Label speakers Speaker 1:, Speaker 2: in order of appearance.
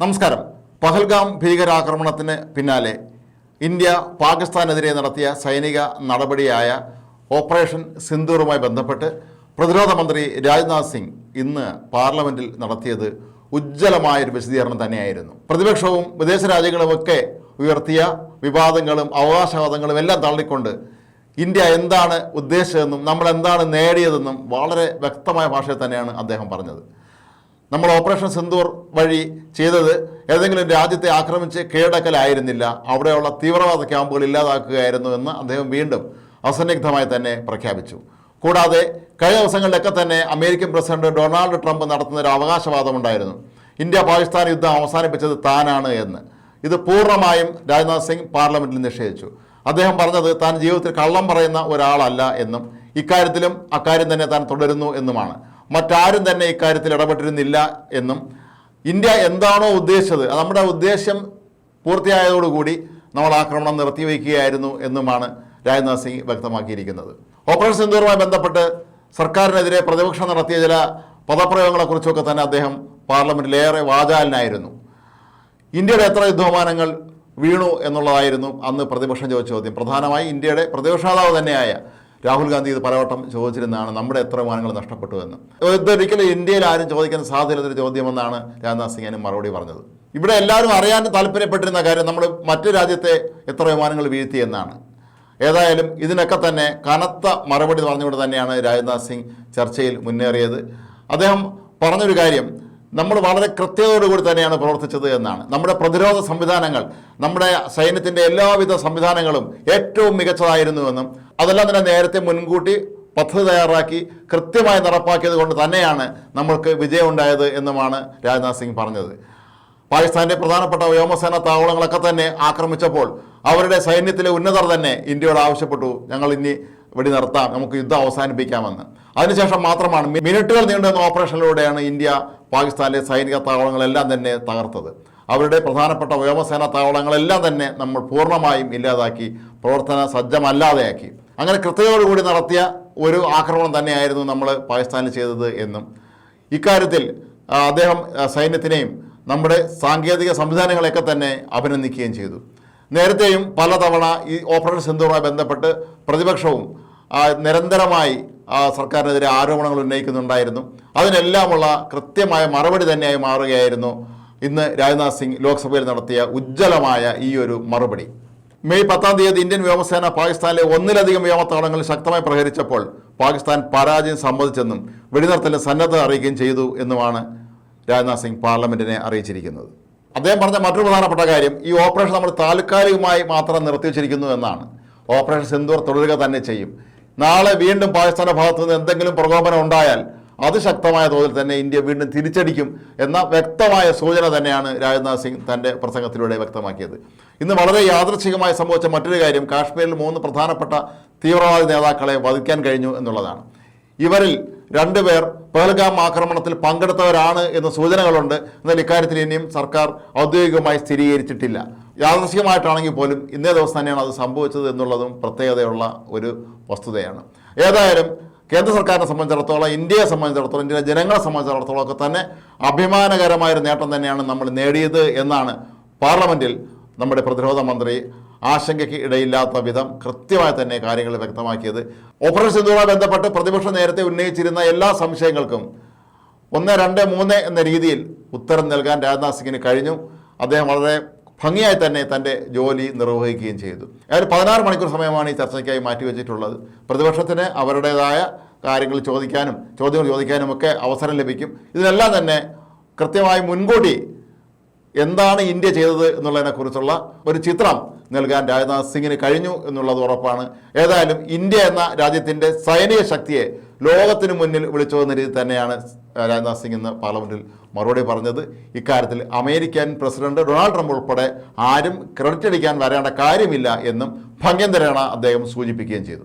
Speaker 1: നമസ്കാരം. പഹൽഗാം ഭീകരാക്രമണത്തിന് പിന്നാലെ ഇന്ത്യ പാകിസ്ഥാനെതിരെ നടത്തിയ സൈനിക നടപടിയായ ഓപ്പറേഷൻ സിന്ദൂറുമായി ബന്ധപ്പെട്ട് പ്രതിരോധ മന്ത്രി രാജ്നാഥ് സിംഗ് ഇന്ന് പാർലമെന്റിൽ നടത്തിയത് ഉജ്ജ്വലമായൊരു വിശദീകരണം തന്നെയായിരുന്നു. പ്രതിപക്ഷവും വിദേശ രാജ്യങ്ങളുമൊക്കെ ഉയർത്തിയ വിവാദങ്ങളും അവകാശവാദങ്ങളും എല്ലാം തള്ളിക്കൊണ്ട് ഇന്ത്യ എന്താണ് ഉദ്ദേശിച്ചതെന്നും നമ്മൾ എന്താണ് നേടിയതെന്നും വളരെ വ്യക്തമായ ഭാഷയിൽ തന്നെയാണ് അദ്ദേഹം പറഞ്ഞത്. നമ്മൾ ഓപ്പറേഷൻ സിന്ദൂർ വഴി ചെയ്തത് ഏതെങ്കിലും രാജ്യത്തെ ആക്രമിച്ച് കീഴടക്കലായിരുന്നില്ല. അവിടെയുള്ള തീവ്രവാദ ക്യാമ്പുകൾ ഇല്ലാതാക്കുകയായിരുന്നു എന്ന് അദ്ദേഹം വീണ്ടും അസന്നിഗ്ധമായി തന്നെ പ്രഖ്യാപിച്ചു. കൂടാതെ കഴിഞ്ഞ ദിവസങ്ങളിലൊക്കെ തന്നെ അമേരിക്കൻ പ്രസിഡന്റ് ഡൊണാൾഡ് ട്രംപ് നടത്തുന്ന ഒരു അവകാശവാദമുണ്ടായിരുന്നു. ഇന്ത്യ പാകിസ്ഥാൻ യുദ്ധം അവസാനിപ്പിച്ചത് താനാണ് എന്ന്. ഇത് പൂർണമായും രാജ്നാഥ് സിംഗ് പാർലമെന്റിൽ നിഷേധിച്ചു. അദ്ദേഹം പറഞ്ഞത് താൻ ജീവിതത്തിൽ കള്ളം പറയുന്ന ഒരാളല്ല എന്നും ഇക്കാര്യത്തിലും അക്കാര്യം തന്നെ താൻ തുടരുന്നു എന്നുമാണ്. മറ്റാരും തന്നെ ഇക്കാര്യത്തിൽ ഇടപെട്ടിരുന്നില്ല എന്നും ഇന്ത്യ എന്താണോ ഉദ്ദേശിച്ചത് നമ്മുടെ ഉദ്ദേശ്യം പൂർത്തിയായതോടുകൂടി നമ്മൾ ആക്രമണം നിർത്തിവെക്കുകയായിരുന്നു എന്നുമാണ് രാജ്നാഥ് സിംഗ് വ്യക്തമാക്കിയിരിക്കുന്നത്. ഓപ്പറേഷൻ സിന്ദൂറുമായി ബന്ധപ്പെട്ട് സർക്കാരിനെതിരെ പ്രതിപക്ഷം നടത്തിയ ചില പദപ്രയോഗങ്ങളെക്കുറിച്ചൊക്കെ തന്നെ അദ്ദേഹം പാർലമെന്റിലേറെ വാചാലനായിരുന്നു. ഇന്ത്യയുടെ എത്ര യുദ്ധവിമാനങ്ങൾ വീണു എന്നുള്ളതായിരുന്നു അന്ന് പ്രതിപക്ഷം ചോദിച്ച ചോദ്യം. പ്രധാനമായി ഇന്ത്യയുടെ പ്രതിപക്ഷ നേതാവ് തന്നെയായ രാഹുൽ ഗാന്ധി ഇത് പലവട്ടം ചോദിച്ചിരുന്നതാണ് നമ്മുടെ എത്ര വിമാനങ്ങൾ നഷ്ടപ്പെട്ടു എന്ന്. ഇതൊരിക്കലും ഇന്ത്യയിൽ ആരും ചോദിക്കാൻ സാധ്യതയില്ലാത്തൊരു ചോദ്യമെന്നാണ് രാജ്നാഥ് സിംഗ് അതിന് മറുപടി പറഞ്ഞത്. ഇവിടെ എല്ലാവരും അറിയാൻ താല്പര്യപ്പെട്ടിരുന്ന കാര്യം നമ്മൾ മറ്റു രാജ്യത്തെ എത്ര വിമാനങ്ങൾ വീഴ്ത്തി എന്നാണ്. ഏതായാലും ഇതിനൊക്കെ തന്നെ കനത്ത മറുപടി പറഞ്ഞുകൊണ്ട് തന്നെയാണ് രാജ്നാഥ് സിംഗ് ചർച്ചയിൽ മുന്നേറിയത്. അദ്ദേഹം പറഞ്ഞൊരു കാര്യം നമ്മൾ വളരെ കൃത്യതയോടുകൂടി തന്നെയാണ് പ്രവർത്തിച്ചത് എന്നാണ്. നമ്മുടെ പ്രതിരോധ സംവിധാനങ്ങൾ നമ്മുടെ സൈന്യത്തിന്റെ എല്ലാവിധ സംവിധാനങ്ങളും ഏറ്റവും മികച്ചതായിരുന്നുവെന്നും അതെല്ലാം തന്നെ നേരത്തെ മുൻകൂട്ടി പദ്ധതി തയ്യാറാക്കി കൃത്യമായി നടപ്പാക്കിയത് കൊണ്ട് തന്നെയാണ് നമ്മൾക്ക് വിജയമുണ്ടായത് എന്നുമാണ് രാജ്നാഥ് സിംഗ് പറഞ്ഞത്. പാകിസ്ഥാന്റെ പ്രധാനപ്പെട്ട വ്യോമസേന താവളങ്ങളൊക്കെ തന്നെ ആക്രമിച്ചപ്പോൾ അവരുടെ സൈന്യത്തിലെ ഉന്നതർ തന്നെ ഇന്ത്യയോട് ആവശ്യപ്പെട്ടു ഞങ്ങൾ ഇനി വെടി നിർത്താം നമുക്ക് യുദ്ധം അവസാനിപ്പിക്കാമെന്ന്. അതിനുശേഷം മാത്രമാണ് മിനിറ്റുകൾ നീണ്ടുന്ന ഓപ്പറേഷനിലൂടെയാണ് ഇന്ത്യ പാകിസ്ഥാനിലെ സൈനിക താവളങ്ങളെല്ലാം തന്നെ തകർത്തത്. അവരുടെ പ്രധാനപ്പെട്ട വ്യോമസേന താവളങ്ങളെല്ലാം തന്നെ നമ്മൾ പൂർണമായും ഇല്ലാതാക്കി പ്രവർത്തന സജ്ജമല്ലാതെയാക്കി. അങ്ങനെ കൃത്യതയോടുകൂടി നടത്തിയ ഒരു ആക്രമണം തന്നെയായിരുന്നു നമ്മൾ പാകിസ്ഥാനിൽ ചെയ്തത് എന്നും. ഇക്കാര്യത്തിൽ അദ്ദേഹം സൈന്യത്തിനെയും നമ്മുടെ സാങ്കേതിക സംവിധാനങ്ങളെയൊക്കെ തന്നെ അഭിനന്ദിക്കുകയും ചെയ്തു. നേരത്തെയും പലതവണ ഈ ഓപ്പറേഷൻ സിന്ധുവുമായി ബന്ധപ്പെട്ട് പ്രതിപക്ഷവും നിരന്തരമായി സർക്കാരിനെതിരെ ആരോപണങ്ങൾ ഉന്നയിക്കുന്നുണ്ടായിരുന്നു. അതിനെല്ലാമുള്ള കൃത്യമായ മറുപടി തന്നെയായി മാറുകയായിരുന്നു ഇന്ന് രാജ്നാഥ് സിംഗ് ലോക്സഭയിൽ നടത്തിയ ഉജ്ജ്വലമായ ഈ ഒരു മറുപടി. മെയ് പത്താം തീയതി ഇന്ത്യൻ വ്യോമസേന പാകിസ്ഥാനിലെ ഒന്നിലധികം വ്യോമത്താവളങ്ങളിൽ ശക്തമായി പ്രഹരിച്ചപ്പോൾ പാകിസ്ഥാൻ പരാജയം സമ്മതിച്ചെന്നും വെടിനിർത്തലിന് സന്നദ്ധത അറിയിക്കുകയും ചെയ്തു എന്നുമാണ് രാജ്നാഥ് സിംഗ് പാർലമെന്റിനെ അറിയിച്ചിരിക്കുന്നത്. അദ്ദേഹം പറഞ്ഞ മറ്റൊരു പ്രധാനപ്പെട്ട കാര്യം ഈ ഓപ്പറേഷൻ നമ്മൾ താൽക്കാലികമായി മാത്രം നിർത്തിവച്ചിരിക്കുന്നു എന്നാണ്. ഓപ്പറേഷൻ സിന്ദൂർ തുടരുക തന്നെ ചെയ്യും. നാളെ വീണ്ടും പാകിസ്ഥാന്റെ ഭാഗത്തു നിന്ന് എന്തെങ്കിലും പ്രകോപനം ഉണ്ടായാൽ അത് ശക്തമായ തോതിൽ തന്നെ ഇന്ത്യ വീണ്ടും തിരിച്ചടിക്കും എന്ന വ്യക്തമായ സൂചന തന്നെയാണ് രാജ്നാഥ് സിംഗ് തന്റെ പ്രസംഗത്തിലൂടെ വ്യക്തമാക്കിയത്. ഇന്ന് വളരെ യാദൃച്ഛികമായി സംഭവിച്ച മറ്റൊരു കാര്യം കാശ്മീരിൽ മൂന്ന് പ്രധാനപ്പെട്ട തീവ്രവാദി നേതാക്കളെ വധിക്കാൻ കഴിഞ്ഞു എന്നുള്ളതാണ്. ഇവരിൽ രണ്ടുപേർ പെഹൽഗാം ആക്രമണത്തിൽ പങ്കെടുത്തവരാണ് എന്ന സൂചനകളുണ്ട്. എന്നാൽ ഇക്കാര്യത്തിൽ ഇനിയും സർക്കാർ ഔദ്യോഗികമായി സ്ഥിരീകരിച്ചിട്ടില്ല. യാദൃശ്ചികമായിട്ടാണെങ്കിൽ പോലും ഇന്നേ ദിവസം തന്നെയാണ് അത് സംഭവിച്ചത് എന്നുള്ളതും പ്രത്യേകതയുള്ള ഒരു വസ്തുതയാണ്. ഏതായാലും കേന്ദ്ര സർക്കാരിനെ സംബന്ധിച്ചിടത്തോളം ഇന്ത്യയെ സംബന്ധിച്ചിടത്തോളം ഇന്ത്യയിലെ ജനങ്ങളെ സംബന്ധിച്ചിടത്തോളം ഒക്കെ തന്നെ അഭിമാനകരമായൊരു നേട്ടം തന്നെയാണ് നമ്മൾ നേടിയത് എന്നാണ് പാർലമെന്റിൽ നമ്മുടെ പ്രതിരോധ മന്ത്രി ആശങ്കയ്ക്ക് ഇടയില്ലാത്ത വിധം കൃത്യമായി തന്നെ കാര്യങ്ങൾ വ്യക്തമാക്കിയത്. ഓപ്പറേഷൻ സിന്ധുവുമായി ബന്ധപ്പെട്ട് പ്രതിപക്ഷം നേരത്തെ ഉന്നയിച്ചിരുന്ന എല്ലാ സംശയങ്ങൾക്കും ഒന്ന് രണ്ട് മൂന്ന് എന്ന രീതിയിൽ ഉത്തരം നൽകാൻ രാജ്നാഥ് സിംഗിന് കഴിഞ്ഞു. അദ്ദേഹം വളരെ ഭംഗിയായി തന്നെ തന്റെ ജോലി നിർവഹിക്കുകയും ചെയ്തു. അതായത് പതിനാറ് മണിക്കൂർ സമയമാണ് ഈ ചർച്ചയ്ക്കായി മാറ്റിവെച്ചിട്ടുള്ളത്. പ്രതിപക്ഷത്തിന് അവരുടേതായ കാര്യങ്ങൾ ചോദിക്കാനും ചോദ്യങ്ങൾ ചോദിക്കാനും ഒക്കെ അവസരം ലഭിക്കും. ഇതിനെല്ലാം തന്നെ കൃത്യമായി മുൻകൂട്ടി എന്താണ് ഇന്ത്യ ചെയ്തത് എന്നുള്ളതിനെക്കുറിച്ചുള്ള ഒരു ചിത്രം നൽകാൻ രാജ്നാഥ് സിംഗിന് കഴിഞ്ഞു എന്നുള്ളത് ഉറപ്പാണ്. ഏതായാലും ഇന്ത്യ എന്ന രാജ്യത്തിന്റെ സൈനിക ശക്തിയെ ലോകത്തിന് മുന്നിൽ വിളിച്ചു വന്ന രീതി തന്നെയാണ് രാജ്നാഥ് സിംഗ് ഇന്ന് പാർലമെന്റിൽ മറുപടി പറഞ്ഞത്. ഇക്കാര്യത്തിൽ അമേരിക്കൻ പ്രസിഡന്റ് ഡൊണാൾഡ് ട്രംപ് ഉൾപ്പെടെ ആരും ക്രെഡിറ്റ് അടിക്കാൻ വരേണ്ട കാര്യമില്ല എന്നും ഭംഗ്യം അദ്ദേഹം സൂചിപ്പിക്കുകയും ചെയ്തു.